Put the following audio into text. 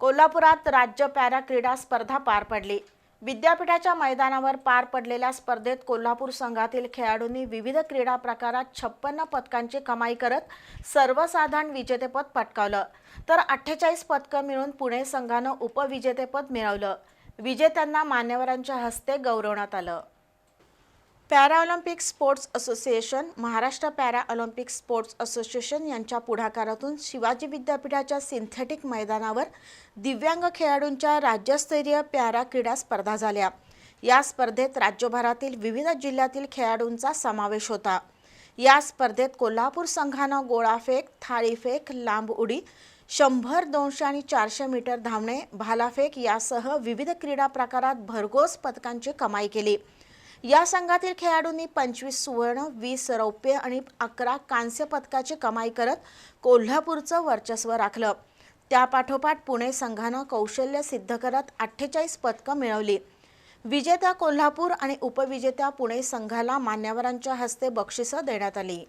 कोल्हापुरात राज्य पॅरा क्रीडा स्पर्धा पार पडली. विद्यापीठाच्या मैदानावर पार पडलेल्या स्पर्धेत कोल्हापूर संघातील खेळाडूंनी विविध क्रीडा प्रकारात छप्पन्न पदकांची कमाई करत सर्वसाधारण विजेतेपद पटकावलं. तर अठ्ठेचाळीस पदकं मिळून पुणे संघानं उपविजेतेपद मिळवलं. विजेत्यांना मान्यवरांच्या हस्ते गौरवण्यात आलं. Paralympic sports association Maharashtra para olympic sports association यांच्या पुढाकारातून शिवाजी विद्यापीठाच्या सिंथेटिक मैदानावर दिव्यांग खेळाडूंच्या राज्यस्तरीय पॅरा क्रीडा स्पर्धा झाल्या. या स्पर्धेत राज्यभरातील विविध जिल्ह्यातील खेळाडूंचा समावेश होता. या स्पर्धेत कोल्हापूर संघानं गोळाफेक थाळीफेक लांब उडी शंभर दोनशे आणि चारशे मीटर धावणे भालाफेक यासह विविध क्रीडा प्रकारात भरघोस पदकांची कमाई केली. या संघातील खेळाडूंनी पंचवीस सुवर्ण वीस रौप्य आणि अकरा कांस्य पदकाची कमाई करत कोल्हापूरचं वर्चस्व राखलं. त्यापाठोपाठ पुणे संघानं कौशल्य सिद्ध करत अठ्ठेचाळीस पदकं मिळवली. विजेत्या कोल्हापूर आणि उपविजेत्या पुणे संघाला मान्यवरांच्या हस्ते बक्षिसं देण्यात आली.